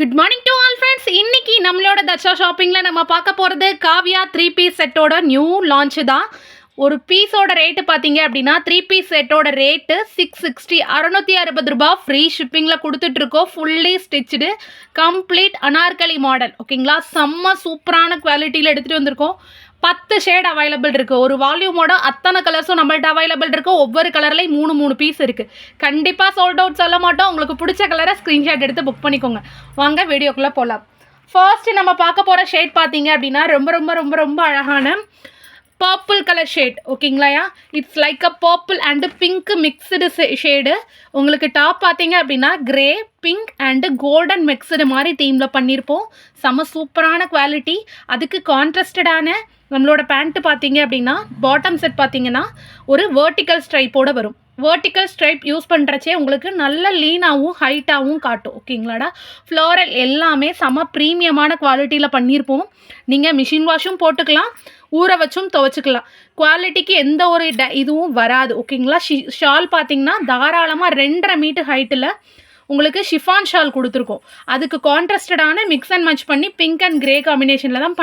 Good morning to all friends இன்னைக்கு நம்மளோட தர்ஷா ஷாப்பிங்கில் நம்ம பார்க்க போகிறது காவியா த்ரீ பீஸ் செட்டோட நியூ லான்ச்சு தான். ஒரு பீஸோட ரேட்டு பார்த்தீங்க அப்படின்னா த்ரீ பீஸ் செட்டோட ரேட்டு சிக்ஸ் சிக்ஸ்டி அறநூற்றி அறுபது ரூபாய் ஃப்ரீ ஷிப்பிங்கில் கொடுத்துட்ருக்கோம் fully stitched complete Anarkali model ஓகேங்களா செம்ம சூப்பரான குவாலிட்டியில் எடுத்துகிட்டு வந்திருக்கோம். பத்து ஷேட் அவைலபிள் இருக்குது ஒரு வால்யூமோட அத்தனை கலர்ஸும் நம்மள்ட்ட அவைலபிள் இருக்குது ஒவ்வொரு கலர்லேயும் மூணு மூணு பீஸ் இருக்குது கண்டிப்பாக சோல்ட் அவுட் சொல்ல மாட்டோம். உங்களுக்கு பிடிச்ச கலரை ஸ்க்ரீன்ஷாட் எடுத்து புக் பண்ணிக்கோங்க. வாங்க வீடியோக்குள்ளே போகலாம் ஃபர்ஸ்ட் நம்ம பார்க்க போகிற ஷேட் பார்த்தீங்க அப்படின்னா ரொம்ப ரொம்ப ரொம்ப ரொம்ப அழகான purple colour shade ஓகேங்களாயா it's like a purple and pink mixed shade உங்களுக்கு டாப் பார்த்தீங்க அப்படின்னா grey pink and golden mixed மாதிரி தீமில் பண்ணியிருப்போம் செம சூப்பரான குவாலிட்டி அதுக்கு கான்ட்ரஸ்டடான நம்மளோட பேண்ட்டு பார்த்தீங்க அப்படின்னா பாட்டம் செட் பார்த்தீங்கன்னா ஒரு வேர்ட்டிக்கல் ஸ்ட்ரைப்போடு வரும். வேர்ட்டிக்கல் ஸ்ட்ரைப் யூஸ் பண்ணுறச்சே உங்களுக்கு நல்ல லீனாகவும் ஹைட்டாகவும் காட்டும் ஓகேங்களாடா ஃப்ளோரல் எல்லாமே செம ப்ரீமியமான குவாலிட்டியில் பண்ணியிருப்போம் நீங்கள் மிஷின் வாஷும் போட்டுக்கலாம். ஊற வச்சும் துவைச்சிக்கலாம். குவாலிட்டிக்கு எந்த ஒரு ட இதுவும் வராது. ஓகேங்களா? ஷி ஷால் பார்த்தீங்கன்னா தாராளமாக ரெண்டரை மீட்டர் ஹைட்டில் உங்களுக்கு ஷிஃபான் ஷால் கொடுத்துருக்கோம். அதுக்கு கான்ட்ராஸ்டடான மிக்ஸ் அண்ட் மச் பண்ணி பிங்க் அண்ட் கிரே காம்பினேஷனில் தான்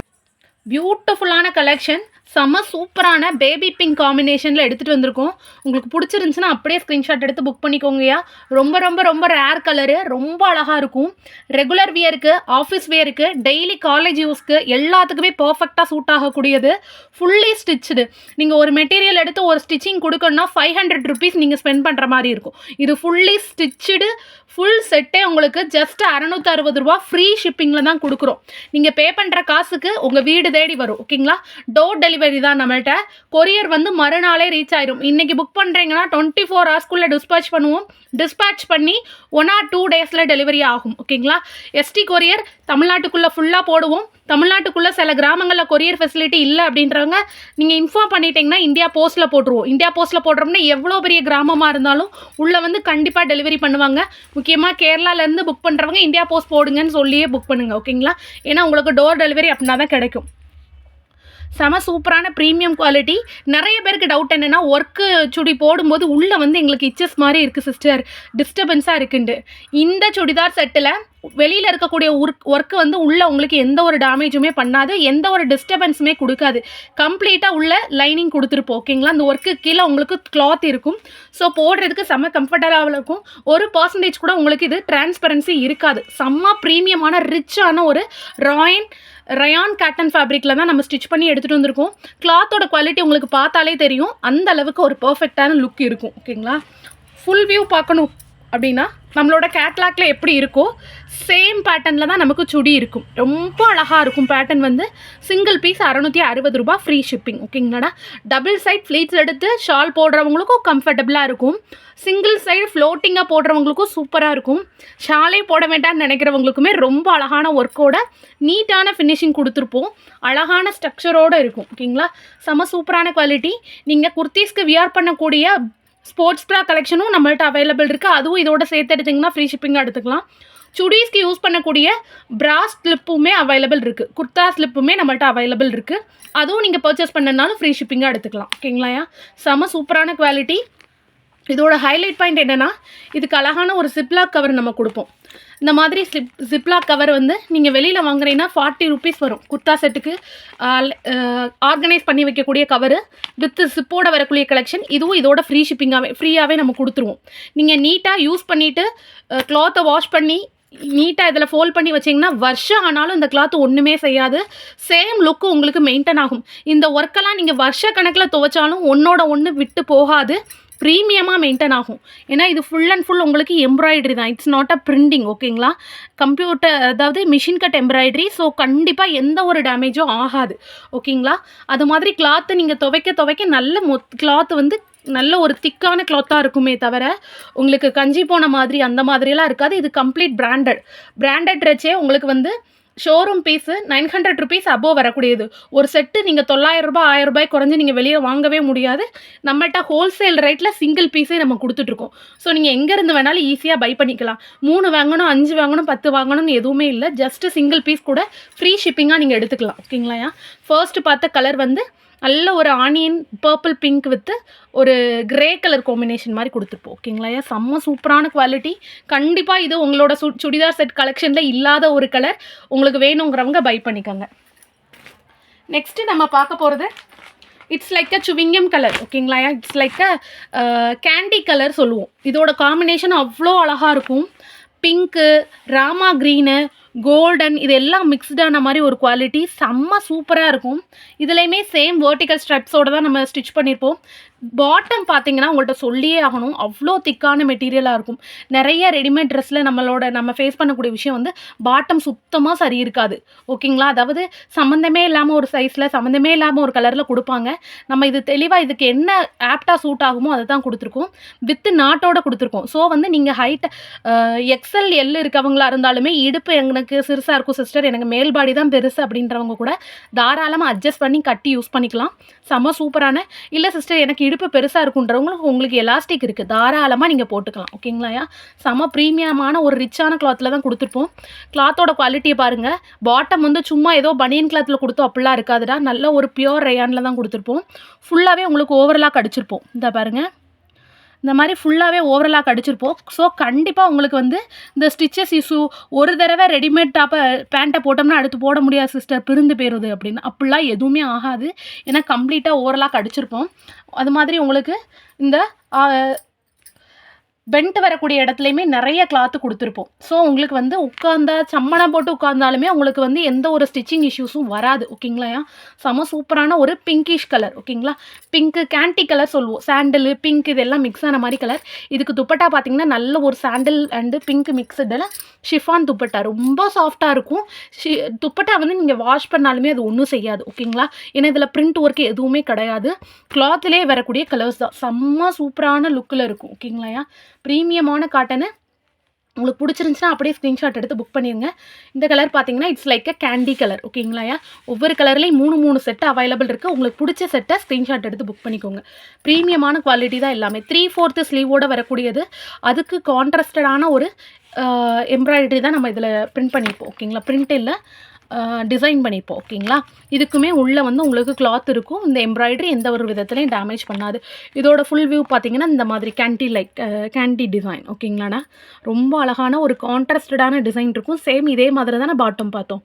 பியூட்டிஃபுல்லான கலெக்ஷன் செம்ம சூப்பரான பேபி பிங்க் காம்பினேஷனில் எடுத்துகிட்டு வந்திருக்கோம். உங்களுக்கு பிடிச்சிருந்துச்சுன்னா அப்படியே ஸ்க்ரீன்ஷாட் எடுத்து புக் பண்ணிக்கோங்கய்யா. ரொம்ப ரொம்ப ரொம்ப ரேர் கலரு ரொம்ப அழகாக இருக்கும். ரெகுலர் வியருக்கு ஆஃபீஸ் வியருக்கு டெய்லி காலேஜ் யூஸ்க்கு எல்லாத்துக்குமே பர்ஃபெக்டாக சூட் ஆகக்கூடியது. ஃபுல்லி ஸ்டிச்சுடு நீங்கள் ஒரு மெட்டீரியல் எடுத்து ஒரு ஸ்டிச்சிங் கொடுக்கணும்னா ஃபைவ் ஹண்ட்ரட் ருபீஸ் நீங்கள் ஸ்பெண்ட் பண்ணுற மாதிரி இருக்கும். இது ஃபுல்லி ஸ்டிச்சுடு ஃபுல் செட்டே உங்களுக்கு ஜஸ்ட் அறநூற்றி அறுபது ரூபா ஃப்ரீ ஷிப்பிங்கில் தான் கொடுக்குறோம். நீங்கள் பே பண்ணுற காசுக்கு உங்கள் வீடு தேடி வரும் ஓகேங்களா டோர் டெலிவரி தான் நம்மள்ட்ட. கொரியர் வந்து மறுநாளே ரீச் ஆயிரும். இன்றைக்கி புக் பண்ணுறீங்கன்னா டுவெண்ட்டி ஃபோர் ஹவர்ஸ்க்குள்ளே டிஸ்பேச் பண்ணுவோம். டிஸ்பேச் பண்ணி ஒன் ஆர் டூ டேஸில் டெலிவரி ஆகும். ஓகேங்களா எஸ்டி கொரியர் தமிழ்நாட்டுக்குள்ளே ஃபுல்லாக போடுவோம். தமிழ்நாட்டுக்குள்ளே சில கிராமங்களில் கொரியர் ஃபெசிலிட்டி இல்லை அப்படின்றவங்க நீங்கள் இன்ஃபார்ம் பண்ணிட்டீங்கன்னா இந்தியா போஸ்ட்டில் போட்டுருவோம். இந்தியா போஸ்ட்டில் போடுறோம்னா எவ்வளோ பெரிய கிராமமாக இருந்தாலும் உள்ளே வந்து கண்டிப்பாக டெலிவரி பண்ணுவாங்க. முக்கியமாக கேரளாலேருந்து புக் பண்ணுறவங்க இந்தியா போஸ்ட் போடுங்கன்னு சொல்லியே புக் பண்ணுங்கள் ஓகேங்களா ஏன்னா உங்களுக்கு டோர் டெலிவரி அப்படின்னா தான் கிடைக்கும். செம சூப்பரான ப்ரீமியம் குவாலிட்டி நிறைய பேருக்கு டவுட் என்னென்னா ஒர்க்கு சுடி போடும்போது உள்ளே வந்து எங்களுக்கு இச்சஸ் மாதிரி இருக்குது சிஸ்டர் டிஸ்டர்பன்ஸாக இருக்குண்டு. இந்த சுடிதார் செட்டில் வெளியில் இருக்கக்கூடிய ஒர்க் ஒர்க்கு வந்து உள்ளே உங்களுக்கு எந்த ஒரு டேமேஜுமே பண்ணாது எந்த ஒரு டிஸ்டர்பன்ஸுமே கொடுக்காது. கம்ப்ளீட்டாக உள்ள லைனிங் கொடுத்துருப்போம் ஓகேங்களா அந்த ஒர்க்கு கீழே உங்களுக்கு கிளாத் இருக்கும். ஸோ போடுறதுக்கு செம்ம கம்ஃபர்டபுளாக இருக்கும். ஒரு பர்சன்டேஜ் கூட உங்களுக்கு இது டிரான்ஸ்பரன்சி இருக்காது. செம்ம ப்ரீமியமான ரிச்சான ஒரு ராயன் ரயான் காட்டன் ஃபேப்ரிக்கில் தான் நம்ம ஸ்டிச் பண்ணி எடுத்துகிட்டு வந்திருக்கோம். கிளாத்தோட குவாலிட்டி உங்களுக்கு பார்த்தாலே தெரியும். அந்த அளவுக்கு ஒரு பர்ஃபெக்டான லுக் இருக்கும். ஓகேங்களா ஃபுல் வியூ பார்க்கணும் அப்படின்னா நம்மளோட கேட்லாக்ல எப்படி இருக்கோ சேம் பேட்டர்னில் தான் நமக்கு சுடி இருக்கும். ரொம்ப அழகாக இருக்கும் பேட்டர்ன் வந்து. சிங்கிள் பீஸ் அறநூற்றி அறுபது ரூபா ஃப்ரீ ஷிப்பிங் ஓகேங்களாடா டபுள் சைட் ஃப்ளீட்ஸ் எடுத்து ஷால் போடுறவங்களுக்கும் கம்ஃபர்டபுளாக இருக்கும். சிங்கிள் சைடு ஃப்ளோட்டிங்காக போடுறவங்களுக்கும் சூப்பராக இருக்கும். ஷாலே போட வேண்டாம்னு நினைக்கிறவங்களுக்குமே ரொம்ப அழகான ஒர்க்கோட நீட்டான ஃபினிஷிங் கொடுத்துருப்போம். அழகான ஸ்ட்ரக்சரோடு இருக்கும் ஓகேங்களா செம சூப்பரான குவாலிட்டி நீங்கள் குர்த்தீஸ்க்கு வியர் பண்ணக்கூடிய ஸ்போர்ட்ஸ் ப்ரா கலெக்ஷனும் நம்மள்ட்ட அவைலபிள் இருக்குது அதுவும் இதோட சேர்த்து எடுத்திங்கன்னா ஃப்ரீ ஷிப்பிங்காக எடுத்துக்கலாம். சுடீஸ்க்கு யூஸ் பண்ணக்கூடிய ப்ரா ஸ்லிப்புமே அவைலபிள் இருக்குது குர்தா ஸ்லிப்புமே நம்மள்ட்ட அவைலபிள் இருக்குது அதுவும் நீங்கள் பர்ச்சேஸ் பண்ணனாலும் ஃப்ரீ ஷிப்பிங்காக எடுத்துக்கலாம். ஓகேங்களாயா செம சூப்பரான குவாலிட்டி இதோட ஹைலைட் பாயிண்ட் என்னென்னா இதுக்கு அழகான ஒரு சிப்லாக் கவர் நம்ம கொடுப்போம். இந்த மாதிரி ஸ்லிப் ஜிப்லாக் கவர் வந்து நீங்கள் வெளியில் வாங்குறீங்கன்னா ஃபார்ட்டி ருபீஸ் வரும். குர்த்தா செட்டுக்கு ஆர்கனைஸ் பண்ணி வைக்கக்கூடிய கவரு வித் சிப்போட வரக்கூடிய கலெக்ஷன் இதுவும் இதோட ஃப்ரீ ஷிப்பிங்காகவே ஃப்ரீயாகவே நம்ம கொடுத்துருவோம். நீங்கள் நீட்டாக யூஸ் பண்ணிவிட்டு க்ளாத்தை வாஷ் பண்ணி நீட்டாக இதில் ஃபோல்ட் பண்ணி வச்சிங்கன்னா வருஷம் ஆனாலும் இந்த கிளாத் ஒன்றுமே செய்யாது. சேம் லுக்கு உங்களுக்கு மெயின்டைன் ஆகும். இந்த ஒர்க்கெல்லாம் நீங்கள் வருஷ கணக்கில் துவைச்சாலும் ஒன்றோட ஒன்று விட்டு போகாது. ப்ரீமியமாக மெயின்டைன் ஆகும். ஏன்னா இது ஃபுல் அண்ட் ஃபுல் உங்களுக்கு எம்ப்ராய்டரி தான். இட்ஸ் நாட் அ பிரிண்டிங் ஓகேங்களா கம்ப்யூட்டர் அதாவது மிஷின் கட் எம்ப்ராய்டரி ஸோ கண்டிப்பாக எந்த ஒரு டேமேஜும் ஆகாது ஓகேங்களா அது மாதிரி கிளாத்து நீங்கள் துவைக்க துவைக்க நல்ல மொத் கிளாத் வந்து நல்ல ஒரு திக்கான கிளாத்தாக இருக்குமே தவிர உங்களுக்கு கஞ்சி போன மாதிரி அந்த மாதிரியெல்லாம் இருக்காது. இது கம்ப்ளீட் பிராண்டட் பிராண்டட் ட்ரெஸ்ஸே உங்களுக்கு வந்து showroom piece nine hundred rupees above வரக்கூடியது. ஒரு செட்டு நீங்கள் தொள்ளாயிரம் ரூபாய் ஆயிரம் ரூபாய் குறைஞ்சி நீங்கள் வெளியே வாங்கவே முடியாது. நம்மகிட்ட ஹோல்சேல் ரேட்டில் சிங்கிள் பீஸே நம்ம கொடுத்துட்ருக்கோம். ஸோ நீங்கள் எங்கேருந்து வேணாலும் ஈஸியாக பை பண்ணிக்கலாம். மூணு வாங்கணும் அஞ்சு வாங்கணும் பத்து வாங்கணும்னு எதுவுமே இல்லை. ஜஸ்ட்டு சிங்கிள் பீஸ் கூட ஃப்ரீ ஷிப்பிங்காக நீங்கள் எடுத்துக்கலாம். ஓகேங்களாயா ஃபர்ஸ்ட் பார்த்த கலர் வந்து நல்ல ஒரு ஆனியன் பர்பிள் பிங்க் வித்து ஒரு கிரே கலர் காம்பினேஷன் மாதிரி கொடுத்துருப்போம். ஓகேங்களா ஏன் செம்ம சூப்பரான குவாலிட்டி கண்டிப்பாக இது உங்களோட சு சுடிதார் செட் கலெக்ஷனில் இல்லாத ஒரு கலர் உங்களுக்கு வேணுங்கிறவங்க பை பண்ணிக்கோங்க. நெக்ஸ்ட்டு நம்ம பார்க்க போகிறது it's like a chewing gum colour ஓகேங்களா it's like a candy colour சொல்லுவோம். இதோட காம்பினேஷன் அவ்வளோ அழகாக இருக்கும். பிங்க்கு ராமா க்ரீனு கோல்டன் இது எல்லாம் மிக்ஸ்டான மாதிரி ஒரு குவாலிட்டி செம்ம சூப்பராக இருக்கும். இதுலேயுமே சேம் வேர்ட்டிக்கல் ஸ்ட்ரெப்ஸோடு தான் நம்ம ஸ்டிச் பண்ணியிருப்போம் பாட்டம் பார்த்தீங்கன்னா உங்கள்கிட்ட சொல்லியே ஆகணும். அவ்வளோ திக்கான மெட்டீரியலாக இருக்கும். நிறைய ரெடிமேட் ட்ரெஸ்ஸில் நம்மளோட நம்ம ஃபேஸ் பண்ணக்கூடிய விஷயம் வந்து பாட்டம் சுத்தமாக சரி இருக்காது. ஓகேங்களா அதாவது சம்மந்தமே இல்லாமல் ஒரு சைஸில் சம்மந்தமே இல்லாமல் ஒரு கலரில் கொடுப்பாங்க. நம்ம இது தெளிவாக இதுக்கு என்ன ஆப்டாக சூட் ஆகுமோ அதை தான் கொடுத்துருக்கோம். வித்து நாட்டோட கொடுத்துருக்கோம். ஸோ வந்து நீங்கள் ஹைட் எக்ஸல் எல் இருக்கவங்களா இருந்தாலுமே இடுப்பு எனக்கு சிறுசாக இருக்கும் சிஸ்டர் எனக்கு மேல் பாடி தான் பெருசு அப்படின்றவங்க கூட தாராளமாக அட்ஜஸ்ட் பண்ணி கட்டி யூஸ் பண்ணிக்கலாம். செம்ம சூப்பரான இல்லை சிஸ்டர் எனக்கு இடுப்பு பெருசாக இருக்குன்றவங்களுக்கு உங்களுக்கு எலாஸ்டிக் இருக்குது தாராளமாக நீங்கள் போட்டுக்கலாம். ஓகேங்களாயா செம்ம ப்ரீமியமான ஒரு ரிச்சான கிளாத்தில் தான் கொடுத்துருப்போம். கிளாத்தோட குவாலிட்டியை பாருங்கள் பாட்டம் வந்து சும்மா ஏதோ பனியன் கிளாத்தில் கொடுத்தோம். அப்படிலாம் இருக்காதுடா. நல்ல ஒரு பியோர் ரயானில் தான் கொடுத்துருப்போம். ஃபுல்லாகவே உங்களுக்கு ஓவரலாக அடிச்சிருப்போம். இந்த பாருங்கள் இந்த மாதிரி ஃபுல்லாகவே ஓவரலாக அடிச்சிருப்போம் ஸோ கண்டிப்பாக உங்களுக்கு வந்து இந்த ஸ்டிச்சஸ் இஷ்யூ ஒரு தடவை ரெடிமேட் டாப்பை பேண்ட்டை போட்டோம்னா அடுத்து போட முடியாது சிஸ்டர் பிரிந்து போயிடுது அப்படின்னு. அப்படிலாம் எதுவுமே ஆகாது. ஏன்னா கம்ப்ளீட்டாக ஓவரலாக அடிச்சிருப்போம் அது மாதிரி உங்களுக்கு இந்த பெண்ட் வரக்கூடிய இடத்துலையுமே நிறைய கிளாத்து கொடுத்துருப்போம். ஸோ உங்களுக்கு வந்து உட்காந்தா சம்மணம் போட்டு உட்காந்தாலுமே உங்களுக்கு வந்து எந்த ஒரு ஸ்டிச்சிங் இஷ்யூஸும் வராது. ஓகேங்களா செம சூப்பரான ஒரு பிங்கிஷ் கலர் ஓகேங்களா பிங்க்கு கேண்டி கலர் சொல்லுவோம். சாண்டில் பிங்க் இதெல்லாம் மிக்ஸ் ஆன மாதிரி கலர் இதுக்கு துப்பட்டா பார்த்தீங்கன்னா நல்ல ஒரு சாண்டில் அண்டு பிங்க் மிக்ஸடில் ஷிஃபான் துப்பட்டா. ரொம்ப சாஃப்டாக இருக்கும். ஷி துப்பட்டா வந்து நீங்கள் வாஷ் பண்ணாலுமே அது ஒன்றும் செய்யாது. ஓகேங்களா ஏன்னா இதில் பிரிண்ட் ஒர்க் எதுவுமே கிடையாது. கிளாத்லேயே வரக்கூடிய கலர்ஸ் தான். செம்ம சூப்பரான லுக்கில் இருக்கும். ஓகேங்களா ப்ரீமியமான காட்டனு உங்களுக்கு பிடிச்சிருந்துச்சுன்னா அப்படியே ஸ்க்ரீன்ஷாட் எடுத்து புக் பண்ணிடுங்க இந்த கலர் பார்த்தீங்கன்னா it's like a candy colour ஓகேங்களாயா ஒவ்வொரு கலர்லேயும் மூணு மூணு செட்டு அவைலபிள் இருக்குது உங்களுக்கு பிடிச்ச செட்டை ஸ்க்ரீன்ஷாட் எடுத்து புக் பண்ணிக்கோங்க. ப்ரீமியமான குவாலிட்டி தான் எல்லாமே. த்ரீ ஃபோர்த்து ஸ்லீவோடு வரக்கூடியது. அதுக்கு கான்ட்ராஸ்டடான ஒரு எம்ப்ராய்டரி தான் நம்ம இதில் பிரிண்ட் பண்ணியிருப்போம் ஓகேங்களா? பிரிண்ட் இல்லை. டிசைன் பண்ணியிருப்போம் ஓகேங்களா? இதுக்குமே உள்ளே வந்து உங்களுக்கு கிளாத் இருக்கும். இந்த எம்ப்ராய்டரி எந்த ஒரு விதத்துலையும் டேமேஜ் பண்ணாது. இதோட ஃபுல் வியூ பார்த்தீங்கன்னா இந்த மாதிரி கேண்டி லைக் கேண்டி டிசைன் ஓகேங்களாண்ணா? ரொம்ப அழகான ஒரு கான்ட்ராஸ்டடான டிசைன் இருக்கும். சேம் இதே மாதிரி தானே பாட்டம் பார்த்தோம்.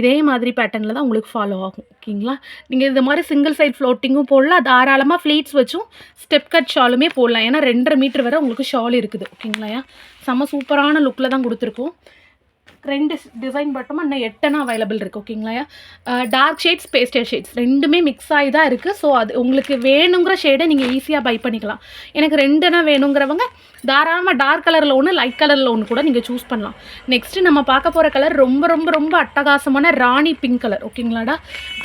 இதே மாதிரி பேட்டர்னில் தான் உங்களுக்கு ஃபாலோ ஆகும் ஓகேங்களா? நீங்கள் இந்த மாதிரி சிங்கிள் சைட் ஃப்ளோட்டிங்கும் போடலாம். தாராளமாக ஃப்ளீட்ஸ் வச்சும் ஸ்டெப் கட் ஷாலுமே போடலாம். ஏன்னா ரெண்டரை மீட்டர் வரை உங்களுக்கு ஷால் இருக்குது ஓகேங்களா செம்ம சூப்பரான லுக்கில் தான் கொடுத்துருக்கோம். ரெண்டு டிசைன் மட்டும் இன்னும் எட்டனா அவைலபிள் இருக்குது ஓகேங்களா டார்க் ஷேட்ஸ் பேஸ்டல் ஷேட்ஸ் ரெண்டுமே மிக்ஸ் ஆகி தான் இருக்குது ஸோ அது உங்களுக்கு வேணுங்கிற ஷேடை நீங்கள் ஈஸியாக பை பண்ணிக்கலாம். எனக்கு ரெண்டுனா வேணுங்கிறவங்க தாராளமாக டார்க் கலரில் ஒன்று லைட் கலரில் ஒன்று கூட நீங்கள் சூஸ் பண்ணலாம். நெக்ஸ்ட்டு நம்ம பார்க்க போகிற கலர் ரொம்ப ரொம்ப ரொம்ப அட்டகாசமான ராணி பிங்க் கலர் ஓகேங்களாடா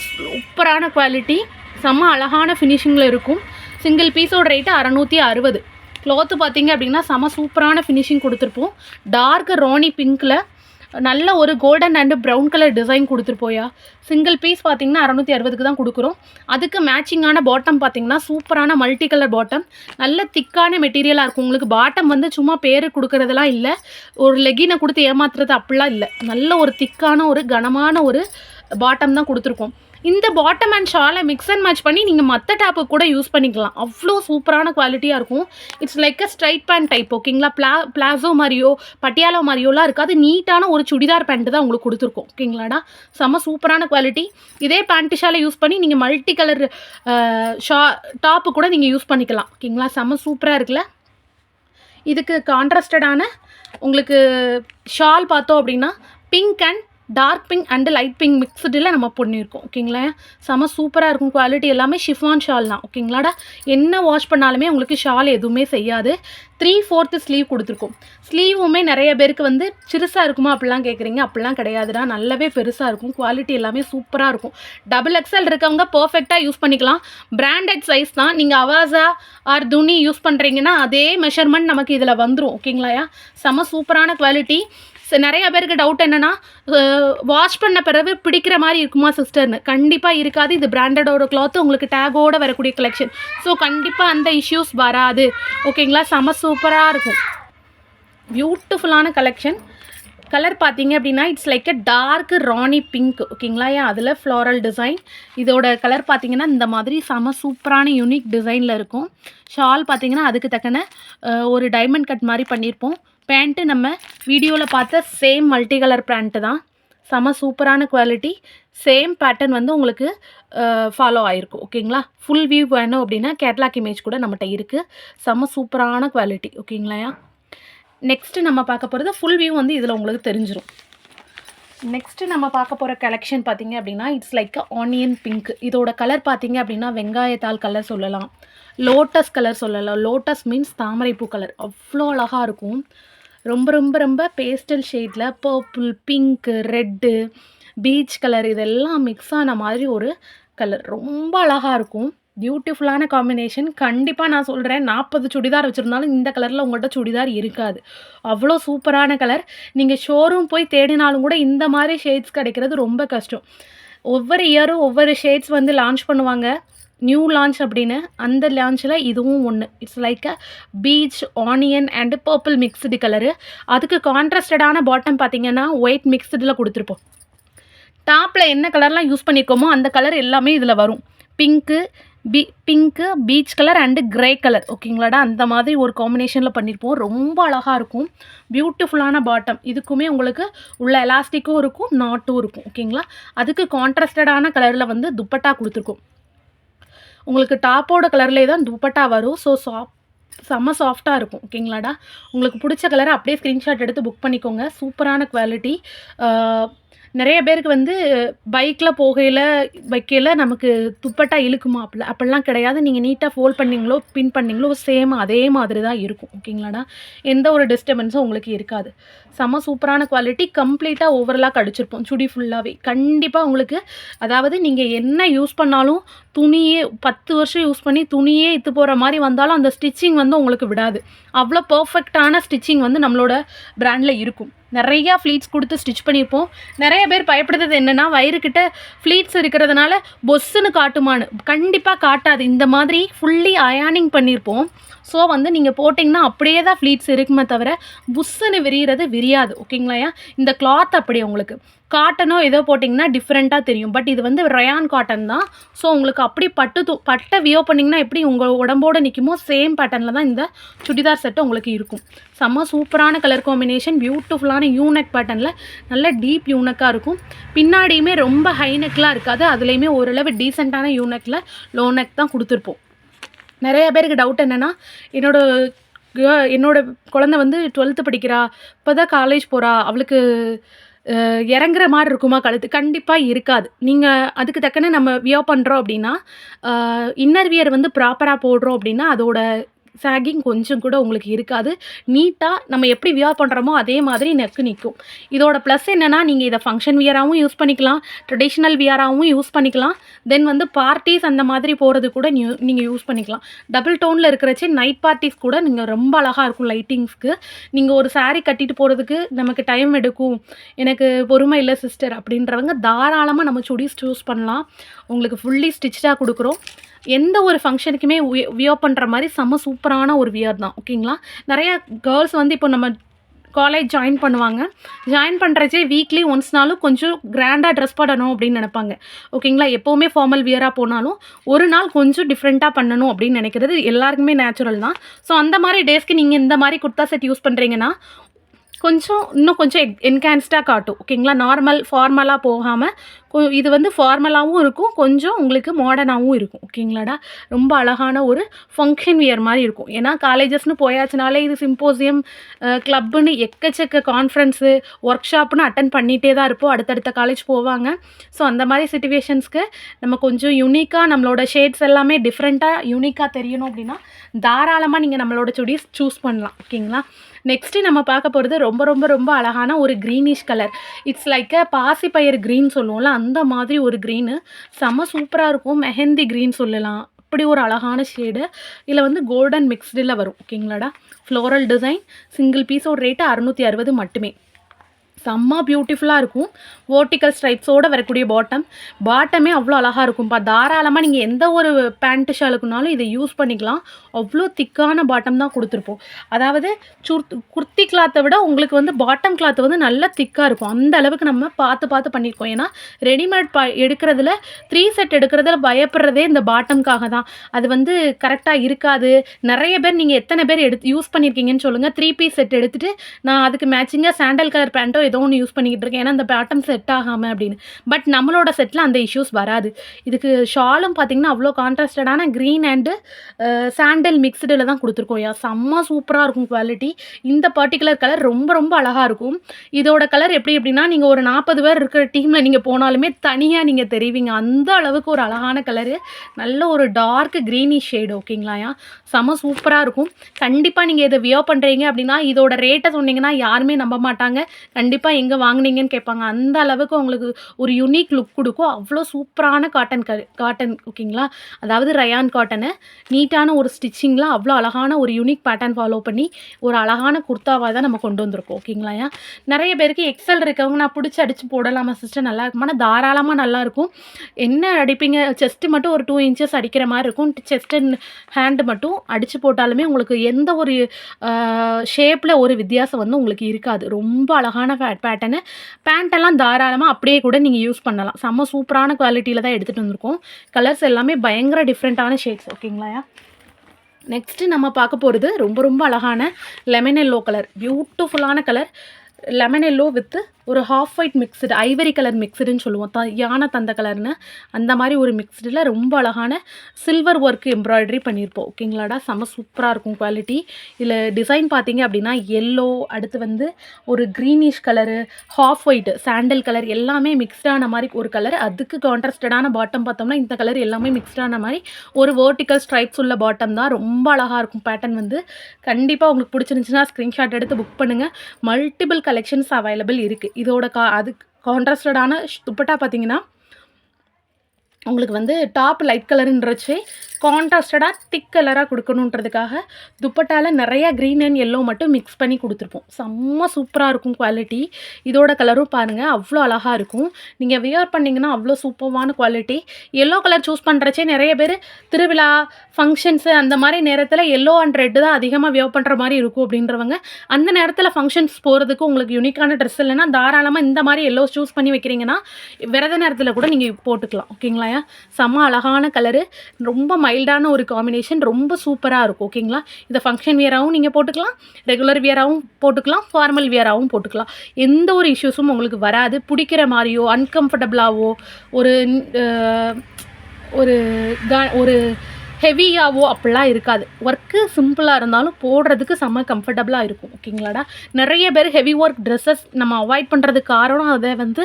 சூப்பரான குவாலிட்டி செம்ம அழகான ஃபினிஷிங்கில் இருக்கும். சிங்கிள் பீஸோட ரேட்டு அறநூற்றி அறுபது. க்ளாத்து பார்த்தீங்க அப்படின்னா செம சூப்பரான ஃபினிஷிங் கொடுத்துருப்போம். டார்க் ராணி பிங்க்கில் நல்ல ஒரு golden and brown colour design கொடுத்துருப்போயா single piece பார்த்தீங்கன்னா அறநூற்றி அறுபதுக்கு தான் கொடுக்குறோம். அதுக்கு மேட்சிங்கான பாட்டம் பார்த்தீங்கன்னா சூப்பரான மல்டி கலர் பாட்டம் நல்ல திக்கான மெட்டீரியலாக இருக்கும். உங்களுக்கு பாட்டம் வந்து சும்மா பேர் கொடுக்குறதெல்லாம் இல்லை. ஒரு லெகினை கொடுத்து ஏமாத்துறது அப்படிலாம் இல்லை. நல்ல ஒரு திக்கான ஒரு கனமான ஒரு பாட்டம் தான் கொடுத்துருக்கோம். இந்த பாட்டம் அண்ட் ஷாலை மிக்ஸ் அண்ட் மேட்ச் பண்ணி நீங்கள் மற்ற டாப்பு கூட யூஸ் பண்ணிக்கலாம். அவ்வளோ சூப்பரான குவாலிட்டியாக இருக்கும். It's like a straight pant type ஓகேங்களா பிளா பிளாசோ மாதிரியோ பட்டியாலோ மாதிரியோலாம் இருக்காது. நீட்டான ஒரு சுடிதார் பேண்ட் தான் உங்களுக்கு கொடுத்துருக்கோம் ஓகேங்களாடா? செம்ம சூப்பரான குவாலிட்டி இதே பேண்ட் ஷாலை யூஸ் பண்ணி நீங்கள் மல்டி கலர் ஷா டாப்பு கூட நீங்கள் யூஸ் பண்ணிக்கலாம் ஓகேங்களா? செம்ம சூப்பராக இருக்குல்ல? இதுக்கு கான்ட்ராஸ்டடான உங்களுக்கு ஷால் பார்த்தோம் அப்படின்னா pink and dark pink and light pink மிக்ஸ்டில் நம்ம பண்ணியிருக்கோம் ஓகேங்களா செம சூப்பராக இருக்கும் குவாலிட்டி எல்லாமே ஷிஃபான் ஷால் தான் ஓகேங்களாடா என்ன வாஷ் பண்ணாலுமே உங்களுக்கு ஷால் எதுவுமே செய்யாது. த்ரீ ஃபோர்த்து ஸ்லீவ் கொடுத்துருக்கோம். ஸ்லீவுமே நிறைய பேருக்கு வந்து சிறுசாக இருக்குமா அப்படிலாம் கேட்குறீங்க அப்படிலாம் கிடையாதுடா. நல்லாவே பெருசாக இருக்கும். குவாலிட்டி எல்லாமே சூப்பராக இருக்கும். டபுள் எக்ஸல் இருக்கவங்க பர்ஃபெக்டாக யூஸ் பண்ணிக்கலாம். பிராண்டட் சைஸ் தான். நீங்கள் அவாசா ஆர் துணி யூஸ் பண்ணுறீங்கன்னா அதே மெஷர்மெண்ட் நமக்கு இதில் வந்துடும் ஓகேங்களாயா செம சூப்பரான குவாலிட்டி நிறைய பேருக்கு டவுட் என்னென்னா வாஷ் பண்ண பிறகு பிடிக்கிற மாதிரி இருக்குமா சிஸ்டர்னு கண்டிப்பாக இருக்காது. இது பிராண்டடோட கிளாத்து உங்களுக்கு டேகோடு வரக்கூடிய கலெக்ஷன் ஸோ கண்டிப்பாக அந்த இஷ்யூஸ் வராது. ஓகேங்களா செம சூப்பராக இருக்கும். பியூட்டிஃபுல்லான கலெக்ஷன் கலர் பார்த்தீங்க அப்படின்னா it's like a dark rani pink ஓகேங்களா ஏன் அதில் ஃப்ளாரல் டிசைன் இதோட கலர் பார்த்தீங்கன்னா இந்த மாதிரி செம சூப்பரான யூனிக் டிசைனில் இருக்கும். ஷால் பார்த்தீங்கன்னா அதுக்கு தக்கன ஒரு டைமண்ட் கட் மாதிரி பண்ணியிருப்போம் பேண்ட்டு நம்ம வீடியோவில் பார்த்த சேம் மல்டி கலர் பேண்ட்டு தான். செம சூப்பரான குவாலிட்டி சேம் பேட்டர்ன் வந்து உங்களுக்கு ஃபாலோ ஆகிருக்கும் ஓகேங்களா? ஃபுல் வியூ வேணும் அப்படின்னா கேட்லாக் இமேஜ் கூட நம்மகிட்ட இருக்குது செம சூப்பரான குவாலிட்டி ஓகேங்களா நெக்ஸ்ட்டு நம்ம பார்க்க போகிறது ஃபுல் வியூ வந்து இதில் உங்களுக்கு தெரிஞ்சிடும் நெக்ஸ்ட்டு நம்ம பார்க்க போகிற கலெக்ஷன் பார்த்தீங்க அப்படின்னா இட்ஸ் லைக் ஆனியன் பிங்க் இதோட கலர் பார்த்தீங்க அப்படின்னா வெங்காயத்தால் கலர் சொல்லலாம். லோட்டஸ் கலர் சொல்லலாம். லோட்டஸ் மீன்ஸ் தாமரைப்பூ கலர் அவ்வளோ அழகாக இருக்கும். ரொம்ப ரொம்ப ரொம்ப பேஸ்டல் ஷேடில் purple pink red peach colour இதெல்லாம் மிக்ஸ் ஆன மாதிரி ஒரு கலர் ரொம்ப அழகாக இருக்கும். பியூட்டிஃபுல்லான காம்பினேஷன் கண்டிப்பாக நான் சொல்கிறேன் நாற்பது சுடிதார் வச்சுருந்தாலும் இந்த கலரில் உங்கள்கிட்ட சுடிதார் இருக்காது. அவ்வளோ சூப்பரான கலர் நீங்கள் ஷோரூம் போய் தேடினாலும் கூட இந்த மாதிரி ஷேட்ஸ் கிடைக்கிறது ரொம்ப கஷ்டம். ஒவ்வொரு இயரும் ஒவ்வொரு ஷேட்ஸ் வந்து லான்ச் பண்ணுவாங்க. நியூ லான்ச் அப்படின்னு. அந்த லான்ச்சில் இதுவும் ஒன்று it's like a peach onion and purple mixed colour அதுக்கு கான்ட்ராஸ்டடான பாட்டம் பார்த்தீங்கன்னா ஒயிட் மிக்ஸ்டில் கொடுத்துருப்போம். டாப்பில் என்ன கலர்லாம் யூஸ் பண்ணியிருக்கோமோ அந்த கலர் எல்லாமே இதில் வரும். Pink B pink peach colour and grey colour ஓகேங்களாடா அந்த மாதிரி ஒரு காம்பினேஷனில் பண்ணியிருப்போம் ரொம்ப அழகாக இருக்கும். பியூட்டிஃபுல்லான பாட்டம் இதுக்குமே உங்களுக்கு உள்ள எலாஸ்டிக்கும் இருக்கும் நாட்டும் இருக்கும். ஓகேங்களா அதுக்கு கான்ட்ராஸ்டடான கலரில் வந்து துப்பட்டா கொடுத்துருக்கோம். உங்களுக்கு டாப்போட கலர்லேயே தான் துப்பட்டா வரும். ஸோ சாஃப்ட் செம்ம சாஃப்டாக இருக்கும். ஓகேங்களாடா உங்களுக்கு பிடிச்ச கலரை அப்படியே ஸ்க்ரீன்ஷாட் எடுத்து புக் பண்ணிக்கோங்க. சூப்பரான குவாலிட்டி நிறைய பேருக்கு வந்து பைக்கில் போகையில் வைக்கையில் நமக்கு துப்பட்டா இழுக்குமா அப்படி அப்படிலாம் கிடையாது. நீங்கள் நீட்டாக ஃபோல்ட் பண்ணீங்களோ பின் பண்ணீங்களோ சேம் அதே மாதிரி தான் இருக்கும் ஓகேங்களாடா எந்த ஒரு டிஸ்டர்பன்ஸும் உங்களுக்கு இருக்காது. செம்ம சூப்பரான குவாலிட்டி கம்ப்ளீட்டாக ஓவரலாக கடிச்சிருப்போம் சுடி ஃபுல்லாகவே கண்டிப்பாக உங்களுக்கு அதாவது நீங்கள் என்ன யூஸ் பண்ணாலும் துணியே பத்து வருஷம் யூஸ் பண்ணி துணியே இத்து போகிற மாதிரி வந்தாலும் அந்த ஸ்டிச்சிங் வந்து உங்களுக்கு விடாது. அவ்வளோ பர்ஃபெக்டான ஸ்டிச்சிங் வந்து நம்மளோட ப்ராண்டில் இருக்கும். நிறையா ஃப்ளீட்ஸ் கொடுத்து ஸ்டிச் பண்ணியிருப்போம். நிறைய பேர் பயப்படுறது என்னென்னா வயிறுக்கிட்ட ஃப்ளீட்ஸ் இருக்கிறதுனால பொஸ்ஸுன்னு காட்டுமான்னு. கண்டிப்பாக காட்டாது. இந்த மாதிரி ஃபுல்லி அயானிங் பண்ணியிருப்போம். ஸோ வந்து நீங்கள் போட்டிங்கன்னா அப்படியே தான் ஃப்ளீட்ஸ் இருக்குமே தவிர புஸ்ஸுன்னு விரிகிறது விரியாது. ஓகேங்களாயா இந்த கிளாத் அப்படி உங்களுக்கு. காட்டனோ ஏதோ போட்டிங்கன்னா டிஃப்ரெண்ட்டாக தெரியும். பட் இது வந்து ரயான் காட்டன் தான். ஸோ உங்களுக்கு அப்படி பட்டு து பட்டை வியோ பண்ணிங்கன்னா எப்படி உங்கள் உடம்போடு நிற்குமோ சேம் பேட்டர்னில் தான் இந்த சுடிதார் செட்டு உங்களுக்கு இருக்கும். செம்ம சூப்பரான கலர் காம்பினேஷன் பியூட்டிஃபுல்லான யூனக் பேட்டர்னில் நல்ல டீப் யூனக்காக இருக்கும். பின்னாடியுமே ரொம்ப ஹைநெக்லாம் இருக்காது. அதுலேயுமே ஓரளவு டீசெண்டான யூனெக்கில் லோ நெக் தான் கொடுத்துருப்போம். நிறைய பேருக்கு டவுட் என்னென்னா என்னோட என்னோடய குழந்த வந்து டுவெல்த்து படிக்கிறா. இப்போ தான் காலேஜ் போகிறா அவளுக்கு இறங்குற மாதிரி இருக்குமா கழுத்து? கண்டிப்பாக இருக்காது. நீங்கள் அதுக்கு தக்கன நம்ம வியோ பண்ணுறோம் அப்படின்னா இன்னர் வியர் வந்து ப்ராப்பராக போடுறோம் அப்படின்னா அதோட சாகிங் கொஞ்சம் கூட உங்களுக்கு இருக்காது. நீட்டாக நம்ம எப்படி வியர் பண்ணுறோமோ அதே மாதிரி நெக்கு நிற்கும் இதோட ப்ளஸ் என்னென்னா நீங்கள் இதை ஃபங்க்ஷன் வியராகவும் யூஸ் பண்ணிக்கலாம். ட்ரெடிஷ்னல் வியராகவும் யூஸ் பண்ணிக்கலாம். தென் வந்து பார்ட்டிஸ் அந்த மாதிரி போகிறது கூட நீங்கள் யூஸ் பண்ணிக்கலாம். டபுள் டோனில் இருக்கிறச்சு நைட் பார்ட்டிஸ் கூட நீங்கள் ரொம்ப அழகாக இருக்கும் லைட்டிங்ஸ்க்கு நீங்கள் ஒரு saree கட்டிட்டு போகிறதுக்கு நமக்கு டைம் எடுக்கும். எனக்கு பொறுமை இல்லை சிஸ்டர் அப்படின்றவங்க தாராளமாக நம்ம சுடிஸ் சூஸ் பண்ணலாம். உங்களுக்கு ஃபுல்லி ஸ்டிச்சாக கொடுக்குறோம். எந்த ஒரு ஃபங்க்ஷனுக்குமே வியர் பண்ணுற மாதிரி செம்ம சூப்பரான ஒரு வியர் தான். ஓகேங்களா நிறைய கேர்ள்ஸ் வந்து இப்போ நம்ம காலேஜ் ஜாயின் பண்ணுவாங்க. ஜாயின் பண்ணுறச்சே வீக்லி ஒன்ஸ்னாலும் கொஞ்சம் கிராண்டாக ட்ரெஸ் பண்ணணும் அப்படின்னு நினைப்பாங்க. ஓகேங்களா எப்போவுமே ஃபார்மல் வியராக போனாலும் ஒரு நாள் கொஞ்சம் டிஃப்ரெண்ட்டாக பண்ணணும் அப்படின்னு நினைக்கிறது எல்லாருக்குமே நேச்சுரல் தான். ஸோ அந்த மாதிரி டேஸ்க்கு நீங்கள் இந்த மாதிரி குர்த்தா செட் யூஸ் பண்ணுறீங்கன்னா கொஞ்சம் இன்னும் கொஞ்சம் என்ஹான்ஸ்டாக காட்டும். ஓகேங்களா நார்மல் ஃபார்மலாக போகாமல் இது வந்து ஃபார்மலாகவும் இருக்கும் கொஞ்சம் உங்களுக்கு மாடர்னாகவும் இருக்கும். ஓகேங்களாடா ரொம்ப அழகான ஒரு ஃபங்க்ஷன் வியர் மாதிரி இருக்கும். ஏன்னா காலேஜஸ்னு போயாச்சுனாலே இது சிம்போசியம் கிளப்புன்னு எக்கச்சக்க கான்ஃபரன்ஸு ஒர்க் ஷாப்னு அட்டன் பண்ணிகிட்டே தான் இருப்போம். அடுத்தடுத்த காலேஜ் போவாங்க. ஸோ அந்த மாதிரி சுச்சுவேஷன்ஸ்க்கு நம்ம கொஞ்சம் யூனிக்காக நம்மளோட ஷேட்ஸ் எல்லாமே டிஃப்ரெண்ட்டாக யூனிக்காக தெரியணும் அப்படின்னா தாராளமாக நீங்கள் நம்மளோட சுடிஸ் சூஸ் பண்ணலாம். ஓகேங்களா நெக்ஸ்ட்டு நம்ம பார்க்க போகிறது ரொம்ப ரொம்ப ரொம்ப அழகான ஒரு greenish colour it's like a பாசிப்பயிர் green சொல்லுவோம்ல அந்த மாதிரி ஒரு க்ரீனு செம்ம சூப்பராக இருக்கும் மெஹந்தி க்ரீன் சொல்லலாம். அப்படி ஒரு அழகான ஷேடு இதில் வந்து கோல்டன் மிக்ஸ்டில் வரும் ஓகேங்களாடா ஃப்ளோரல் டிசைன் சிங்கிள் பீஸோட ரேட்டு அறுநூற்றி அறுபது மட்டுமே. செம்ம பியூட்டிஃபுல்லாக இருக்கும். வேர்ட்டிக்கல் ஸ்ட்ரைப்ஸோடு வரக்கூடிய பாட்டம் பாட்டமே அவ்வளோ அழகாக இருக்கும்ப்பா தாராளமாக நீங்கள் எந்த ஒரு பேண்ட்டு ஷாலுக்குனாலும் இதை யூஸ் பண்ணிக்கலாம். அவ்வளோ திக்கான பாட்டம் தான் கொடுத்துருப்போம். அதாவது சுர் குர்த்தி கிளாத்தை விட உங்களுக்கு வந்து பாட்டம் கிளாத் வந்து நல்லா திக்காக இருக்கும். அந்த அளவுக்கு நம்ம பார்த்து பார்த்து பண்ணியிருக்கோம். ஏன்னா ரெடிமேட் ப எடுக்கிறதுல த்ரீ செட் எடுக்கிறதுல பயப்படுறதே இந்த பாட்டம்காக தான். அது வந்து கரெக்டாக இருக்காது. நிறைய பேர் நீங்கள் எத்தனை பேர் எடுத்து யூஸ் பண்ணியிருக்கீங்கன்னு சொல்லுங்கள் த்ரீ பீஸ் செட் எடுத்துகிட்டு நான் அதுக்கு மேட்சிங்காக சாண்டல் கலர் பேண்ட்டோ ஏதோ ஒன்று யூஸ் பண்ணிக்கிட்டு இருக்கேன். ஏன்னா அந்த பேட்டன் செட் ஆகாமல் அப்படின்னு. பட் நம்மளோட செட்டில் அந்த இஷ்யூஸ் வராது. இதுக்கு ஷாலும் பார்த்தீங்கன்னா அவ்வளோ கான்ட்ராஸ்டடான க்ரீன் அண்டு சாண்டல் மிக்ஸ்டில் தான் கொடுத்துருக்கோம். யா செம்ம சூப்பராக இருக்கும் குவாலிட்டி இந்த பர்டிகுலர் கலர் ரொம்ப ரொம்ப அழகாக இருக்கும். இதோட கலர் எப்படி எப்படின்னா நீங்கள் ஒரு நாற்பது பேர் இருக்கிற டீமில் நீங்கள் போனாலுமே தனியாக நீங்கள் தெரிவிங்க. அந்த அளவுக்கு ஒரு அழகான கலரு நல்ல ஒரு டார்க் க்ரீனிஷ் ஷேடு ஓகேங்களாயா செம சூப்பராக இருக்கும். கண்டிப்பாக நீங்கள் இதை வியோ பண்ணுறீங்க அப்படின்னா இதோட ரேட்டை சொன்னீங்கன்னா யாருமே நம்ப மாட்டாங்க. கண்டிப்பாக கண்டிப்பாக எங்கே வாங்குனீங்கன்னு கேட்பாங்க. அந்த அளவுக்கு உங்களுக்கு ஒரு யூனிக் லுக் கொடுக்கும். அவ்வளோ சூப்பரான காட்டன் க காட்டன் ஓகேங்களா அதாவது ரயான் காட்டனை நீட்டான ஒரு ஸ்டிச்சிங்கில் அவ்வளோ அழகான ஒரு யூனிக் பேட்டர்ன் ஃபாலோ பண்ணி ஒரு அழகான குர்த்தாவாக தான் நம்ம கொண்டு வந்திருக்கோம் ஓகேங்களா நிறைய பேருக்கு எக்ஸல் இருக்கவங்க நான் பிடிச்சி அடித்து போடலாமா சிஸ்டர் நல்லா இருக்குமானா தாராளமாக நல்லாயிருக்கும் என்ன அடிப்பீங்க? செஸ்ட்டு மட்டும் ஒரு டூ இன்ச்சஸ் அடிக்கிற மாதிரி இருக்கும். செஸ்ட் அண்ட் ஹேண்டு மட்டும் அடித்து போட்டாலுமே உங்களுக்கு எந்த ஒரு ஷேப்பில் ஒரு வித்தியாசம் வந்து உங்களுக்கு இருக்காது. ரொம்ப அழகான ஃபே பேட்டர்னு பேண்ட்டெல்லாம் தாராளமாக அப்படியே கூட நீங்கள் யூஸ் பண்ணலாம். செம்ம சூப்பரான குவாலிட்டியில் தான் எடுத்துகிட்டு வந்திருக்கோம். கலர்ஸ் எல்லாமே பயங்கர டிஃப்ரெண்ட்டான ஷேட்ஸ் ஓகேங்களா நெக்ஸ்ட்டு நம்ம பார்க்க போகிறது ரொம்ப ரொம்ப அழகான லெமன் எல்லோ கலர் பியூட்டிஃபுல்லான கலர் லெமன் எல்லோ வித்து ஒரு half white mixed ivory colour மிக்சடுன்னு சொல்லுவோம். த யானை தந்த கலர்னு அந்த மாதிரி ஒரு மிக்ஸ்டில் ரொம்ப அழகான சில்வர் ஒர்க் எம்ப்ராய்டரி பண்ணியிருப்போம் ஓகேங்களாடா செம்ம சூப்பராக இருக்கும் குவாலிட்டி இதில் டிசைன் பார்த்தீங்க அப்படின்னா எல்லோ அடுத்து வந்து ஒரு greenish colour half white sandal colour எல்லாமே மிக்ஸ்டான மாதிரி ஒரு கலர் அதுக்கு கான்ட்ராஸ்டடான பாட்டம் பார்த்தோம்னா இந்த கலர் எல்லாமே மிக்ஸ்டான மாதிரி ஒரு வேர்ட்டிக்கல் ஸ்ட்ரைப்ஸ் உள்ள பாட்டம் தான். ரொம்ப அழகாக இருக்கும் பேட்டர்ன் வந்து. கண்டிப்பாக உங்களுக்கு பிடிச்சிருந்துச்சுன்னா ஸ்க்ரீன்ஷாட் எடுத்து புக் பண்ணுங்கள் மல்டிபிள் கலெக்ஷன்ஸ் அவைலபிள் இருக்குது இதோட கா அது கான்ட்ராஸ்டடான துப்பட்டா பார்த்தீங்கன்னா உங்களுக்கு வந்து டாப் லைட் கலருன்றச்சு கான்ட்ராஸ்டடாக திக் கலராக கொடுக்கணுன்றதுக்காக துப்பட்டாவில் நிறையா க்ரீன் அண்ட் எல்லோ மட்டும் மிக்ஸ் பண்ணி கொடுத்துருப்போம். செம்ம சூப்பராக இருக்கும் குவாலிட்டி இதோட கலரும் பாருங்கள் அவ்வளோ அழகாக இருக்கும். நீங்கள் வியர் பண்ணிங்கன்னா அவ்வளோ சூப்பர்வான குவாலிட்டி எல்லோ கலர் சூஸ் பண்ணுறச்சே நிறைய பேர் திருவிழா ஃபங்க்ஷன்ஸு அந்த மாதிரி நேரத்தில் எல்லோ அண்ட் ரெட்டு தான் அதிகமாக வியர் பண்ணுற மாதிரி இருக்கும் அப்படின்றவங்க அந்த நேரத்தில் ஃபங்க்ஷன்ஸ் போகிறதுக்கு உங்களுக்கு யூனிக்கான ட்ரெஸ் இல்லைன்னா தாராளமாக இந்த மாதிரி எல்லோ சூஸ் பண்ணி வைக்கிறீங்கன்னா விரத நேரத்தில் கூட நீங்கள் போட்டுக்கலாம். ஓகேங்களா செம்ம அழகான கலரு ரொம்ப மைல்டான ஒரு காம்பினேஷன் ரொம்ப சூப்பராக இருக்கும். ஓகேங்களா இதை ஃபங்க்ஷன் வியராகவும் நீங்கள் போட்டுக்கலாம். ரெகுலர் வியராகவும் போட்டுக்கலாம். ஃபார்மல் வியராகவும் போட்டுக்கலாம். எந்த ஒரு இஷ்யூஸும் உங்களுக்கு வராது. பிடிக்கிற மாதிரியோ அன்கம்ஃபர்டபுளாகவோ ஒரு ஒரு க ஒரு ஹெவியாவோ அப்படிலாம் இருக்காது. ஒர்க்கு சிம்பிளாக இருந்தாலும் போடுறதுக்கு செம்ம கம்ஃபர்டபுளாக இருக்கும். ஓகேங்களாடா நிறைய பேர் ஹெவி ஒர்க் ட்ரெஸ்ஸஸ் நம்ம அவாய்ட் பண்ணுறதுக்கு காரணம் அதை வந்து